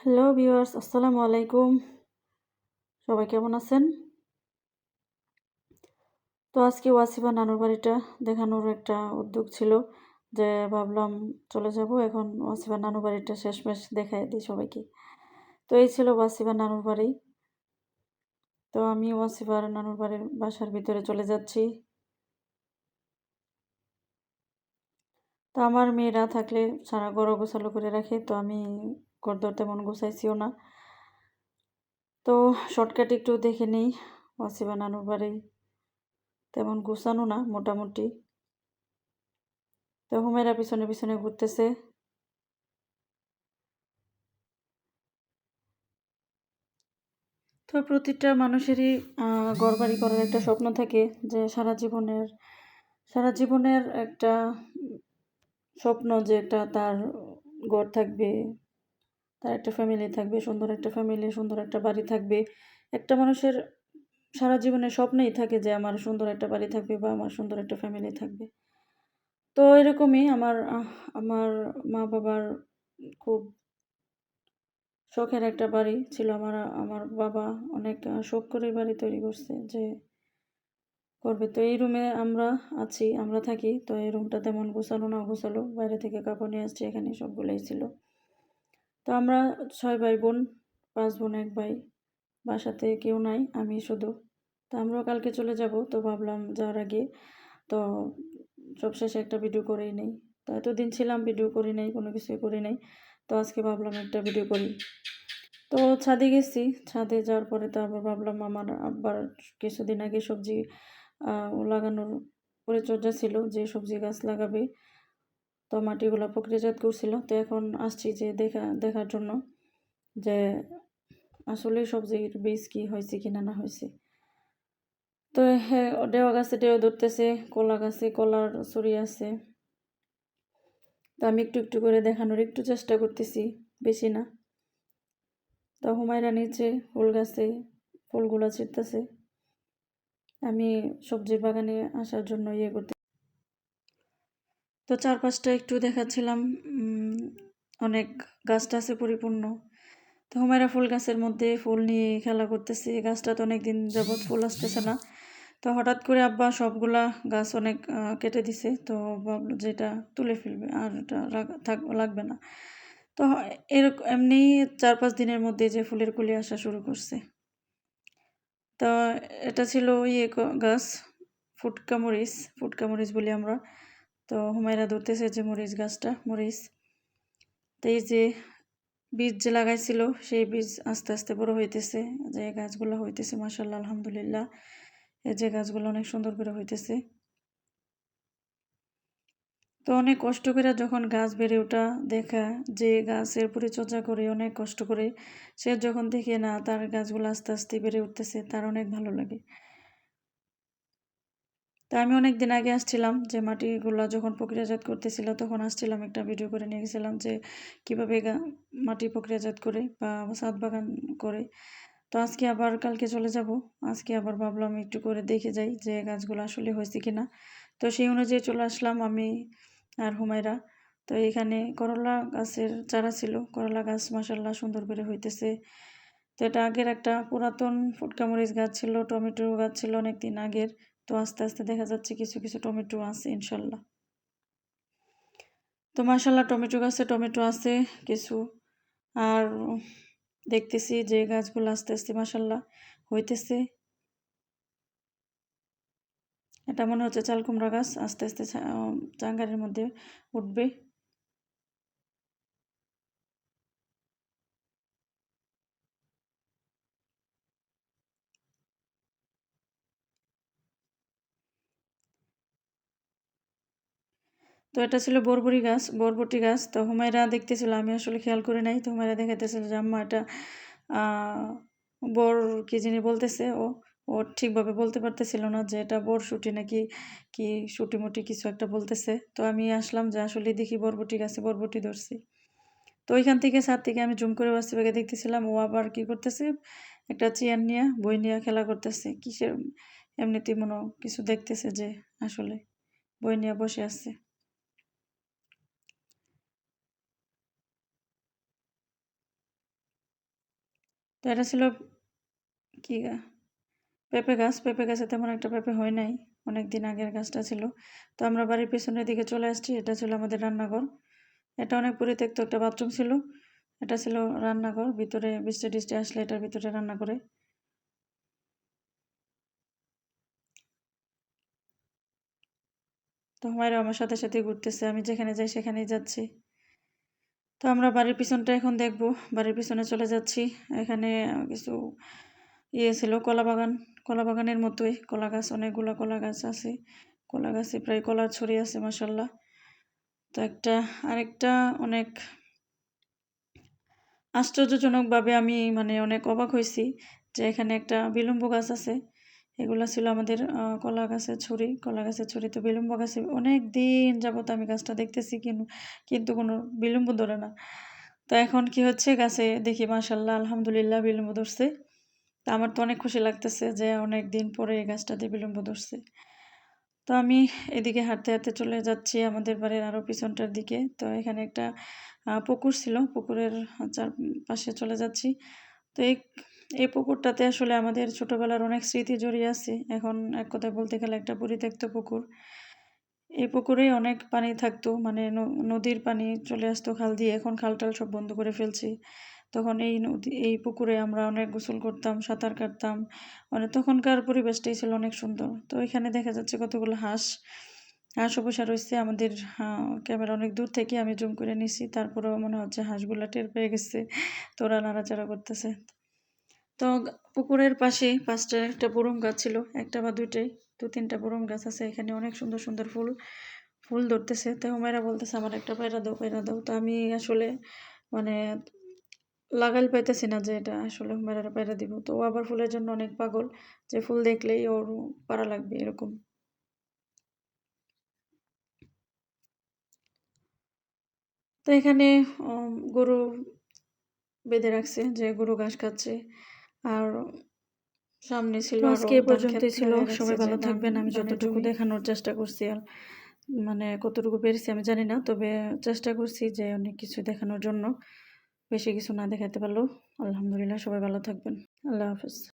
Hello viewers, আসসালামু আলাইকুম। সবাই কেমন আছেন? তো আজকে ওয়াসিফা নানুর বাড়িটা দেখানোর একটা উদ্যোগ ছিল যে ভাবলাম চলে যাব, এখন ওয়াসিফা নানুর বাড়িটা শেষমেশ দেখাই দিই সবাইকে। তো এই ছিল ওয়াসিফা নানুর বাড়ি। তো আমি ওয়াসিফার নানুর বাড়ির বাসার ভিতরে চলে যাচ্ছি। তো আমার মেয়েরা থাকলে সারা গড় গোছালো করে রাখে, তো আমি ঘরদর তেমন গোছাইছিও না। তো শর্টকাট একটু দেখে নেই ওয়াসিবা নানুর বাড়ি। তেমন গুছানো না, মোটামুটি। তো হুমেরা পিছনে পিছনে ঘুরতেছে। তো প্রতিটা মানুষেরই ঘর বাড়ি করার একটা স্বপ্ন থাকে যে সারা জীবনের সারা জীবনের একটা স্বপ্ন যে একটা তার ঘর থাকবে। তার একটা ফ্যামিলি থাকবে, সুন্দর একটা ফ্যামিলি সুন্দর একটা বাড়ি থাকবে। একটা মানুষের সারা জীবনের স্বপ্নেই থাকে যে আমার সুন্দর একটা বাড়ি থাকবে বা আমার সুন্দর একটা ফ্যামিলি থাকবে। তো এরকমই আমার আমার মা বাবার খুব শখের একটা বাড়ি ছিল। আমার আমার বাবা অনেক শখ করে বাড়ি তৈরি করছে যে করবে। তো এই রুমে আমরা আছি, আমরা থাকি। তো এই রুমটা তেমন গোছালো না, গোছালো। বাইরে থেকে কাপড় নিয়ে আসছি, এখানে সবগুলোই ছিল। তো আমরা ছয় ভাই বোন পাঁচ বোন, এক ভাই। বাসাতে কেউ নাই, আমি শুধু। তো আমরাও কালকে চলে যাব, তো ভাবলাম যাওয়ার আগে। তো সবশেষে একটা ভিডিও করেই নেই। তো এতদিন ছিলাম ভিডিও করি নাই, কোনো কিছুই করি নাই। তো আজকে ভাবলাম একটা ভিডিও করি। তো ছাদে গেছি। ছাদে যাওয়ার পরে তো আবার ভাবলাম আমার আব্বার কিছুদিন আগে সবজি লাগানোর পরিচর্যা ছিল যে সবজি গাছ লাগাবে। তো মাটিগুলো প্রক্রিয়াজাত করছিল। তো এখন আসছি যে দেখা, দেখার জন্য যে আসলে সবজির বীজ কি হয়েছে কি না না হয়েছে। তো হ্যাঁ ডেওয়া গাছে ডেও ধরতেছে, কলা গাছে কলার ছড়ি আছে। তো আমি একটু একটু করে দেখানোর একটু চেষ্টা করতেছি, বেশি না। তো হুমায়রা নিচে ফুল গাছে ফুলগুলো ছিটতেছে আমি সবজির বাগানে আসার জন্য ইয়ে করতে তো চারপাশটা একটু দেখাচ্ছিলাম অনেক গাছ টাছে পরিপূর্ণ। তো হুমায়রা ফুল গাছের মধ্যে ফুল নিয়ে খেলা করতেছি। গাছটা তো অনেক দিন যাবৎ ফুল আসতেছে না। তো হঠাৎ করে আব্বা সবগুলা গাছ অনেক কেটে দিছে। তো ভাবলো যে এটা তুলে ফেলবে, আর এটা থাক, লাগবে না। তো এরকম এমনি চার পাঁচ দিনের মধ্যে যে ফুলের কুলি আসা শুরু করছে। তো এটা ছিল ইয়ে গাছ ফুটকা মরিচ ফুটকা মরিচ বলি আমরা। তো হুমায়রা ধরতেছে যে মরিচ গাছটা, মরিচ। তো এই যে বীজ যে লাগাইছিল, সেই বীজ আস্তে আস্তে বড় হইতেছে। যে গাছগুলো হইতেছে মাসাল্লাহ আলহামদুলিল্লাহ, এই যে গাছগুলো অনেক সুন্দর করে হইতেছে। তো অনেক কষ্ট করে যখন গাছ বেড়ে ওঠা দেখা, যে গাছের পরিচর্যা করে অনেক কষ্ট করে, সে যখন দেখে না তার গাছগুলো আস্তে আস্তে বেড়ে উঠতেছে, তার অনেক ভালো লাগে। তা আমি অনেক দিন আগে আসছিলাম যে মাটিগুলো যখন প্রক্রিয়াজাত করতেছিল, তখন আসছিলাম একটা ভিডিও করে নিয়ে গেছিলাম যে কীভাবে মাটি প্রক্রিয়াজাত করে বা সাত বাগান করে। তো আজকে আবার কালকে চলে যাব। আজকে আবার ভাবলাম একটু করে দেখে যাই যে গাছগুলো আসলে হয়েছে কি না তো সেই অনুযায়ী চলে আসলাম আমি আর হুমায়রা। তো এখানে করলা গাছের চারা ছিল। করলা গাছ মাসাল্লাহ সুন্দর করে হইতেছে। তো এটা আগের একটা পুরাতন ফুটকামরিচ গাছ ছিল, টমেটো গাছ ছিল অনেক দিন আগের। তো আস্তে আস্তে দেখা যাচ্ছে কিছু কিছু টমেটো আছে, ইনশাল্লাহ। তো মাসাল্লাহ টমেটো গাছে টমেটো আছে কিছু। আর দেখতেছি যে গাছগুলো আস্তে আস্তে মাসাল্লাহ হইতেছে। এটা মনে হচ্ছে চাল কুমড়া গাছ, আস্তে আস্তে চাঙ্গারের মধ্যে উঠবে। তো এটা ছিল বরবরি গাছ, বরবটি গাছ। তো হুমায়রা দেখতেছিল, আমি আসলে খেয়াল করে নাই। তো হুমায়রা দেখাইতেছিল যে, আম্মা, এটা বর কি যিনি বলতেছে, ও ও ঠিকভাবে বলতে পারতেছিল না যে, এটা বরশুটি নাকি কি শুটিমুটি কিছু একটা বলতেছে। তো আমি আসলাম যে আসলে দেখি বরবটি গাছে বরবটি ধরছি। তো ওইখান থেকে ছাদ থেকে আমি জুম করে বাগে দেখতেছিলাম, ও আবার কি করতেছে? একটা চেয়ার নিয়ে, বই নিয়ে খেলা করতেছে। কিসের, এমনিতেই মনে কিছু দেখতেছে যে, আসলে বই নিয়ে বসে আছে। তো এটা ছিল কি পেঁপে গাছ। পেঁপে গাছে তেমন একটা পেঁপে হয় নাই। অনেক দিন আগের গাছটা ছিল। তো আমরা বাড়ির পেছনের দিকে চলে আসছি। এটা ছিল আমাদের রান্নাঘর। এটা অনেক পরিত্যক্ত একটা বাথরুম ছিল। এটা ছিল রান্নাঘর। ভিতরে বৃষ্টি টিষ্টি আসলে এটার ভিতরে রান্না করে। তো হুমায়রা আমার সাথে সাথে ঘুরতেছে। আমি যেখানে যাই সেখানেই যাচ্ছি। তো আমরা বাড়ির পিছনটা এখন দেখব। বাড়ির পিছনে চলে যাচ্ছি। এখানে কিছু ইয়ে ছিল, কলা বাগান। কলা বাগানের মতোই। কলা গাছ, অনেকগুলো কলা গাছ আছে। কলা গাছে প্রায় কলা ছড়ি আছে মাসাল্লাহ তো একটা, আরেকটা অনেক আশ্চর্যজনকভাবে আমি মানে অনেক অবাক হয়েছি যে এখানে একটা বিলম্ব গাছ আছে। এগুলো ছিল আমাদের কলা গাছের ছুরি। কলা গাছের ছুরি তো বিলম্ব গাছে, অনেক দিন যাবত আমি গাছটা দেখতেছি কিন্তু কিন্তু কোনো বিলম্ব ধরে না। তো এখন কি হচ্ছে, গাছে দেখি মাসাল্লাহ আলহামদুলিল্লাহ বিলম্ব ধরছে। তা আমার তো অনেক খুশি লাগতেছে যে অনেক দিন পরে এই গাছটাতে বিলম্ব ধরছে। তো আমি এদিকে হাঁটতে হাঁটতে চলে যাচ্ছি আমাদের বাড়ির আরও পিছনটার দিকে। তো এখানে একটা পুকুর ছিল। পুকুরের চার, পাশে চলে যাচ্ছি। তো এই এই পুকুরটাতে আসলে আমাদের ছোটোবেলার অনেক স্মৃতি জড়িয়ে আছে। এখন এক কথায় বলতে গেলে একটা পরিত্যক্ত পুকুর। এই পুকুরে অনেক পানি থাকতো মানে নদীর পানি চলে আসতো খাল দিয়ে। এখন খাল টাল সব বন্ধ করে ফেলছি। তখন এই নদী, এই পুকুরে আমরা অনেক গোসল করতাম, সাঁতার কাটতাম। মানে তখনকার পরিবেশটাই ছিল অনেক সুন্দর। তো এখানে দেখা যাচ্ছে কতগুলো হাঁস হাঁস বসে রয়েছে। আমাদের ক্যামেরা অনেক দূর থেকে আমি জুম করে নিছি। তারপরেও মনে হচ্ছে হাঁসগুলো টের পেয়ে গেছে। তোরা নাড়াচাড়া করতেছে। তো পুকুরের পাশে পাঁচটা একটা বরুম গাছ ছিল, একটা বা দুইটাই, দু তিনটা বরুম গাছ আছে, এখানে অনেক সুন্দর সুন্দর ফুল ফুল ধরতেছে। তো হুমায়রা বলতেছে, আমার একটা পায়রা দাও পায়রা দাও। তো আমি আসলে মানে লাগাইল পাইতেছি না যে এটা আসলে হুমায়রারা পায়রা দিব। তো ও আবার ফুলের জন্য অনেক পাগল, যে ফুল দেখলেই ওর পারা লাগবে এরকম। তো এখানে গরু বেঁধে রাখছে, যে গরু ঘাস খাচ্ছে। আর সামনে ছিল আজকে এ পর্যন্তই ছিল। সবাই ভালো থাকবেন। আমি যতটুকু দেখানোর চেষ্টা করছি আর মানে কতটুকু পেরেছি আমি জানি না তবে চেষ্টা করছি যে অনেক কিছু দেখানোর জন্য। বেশি কিছু না দেখাতে পারলেও আলহামদুলিল্লাহ সবাই ভালো থাকবেন। আল্লাহ হাফেজ।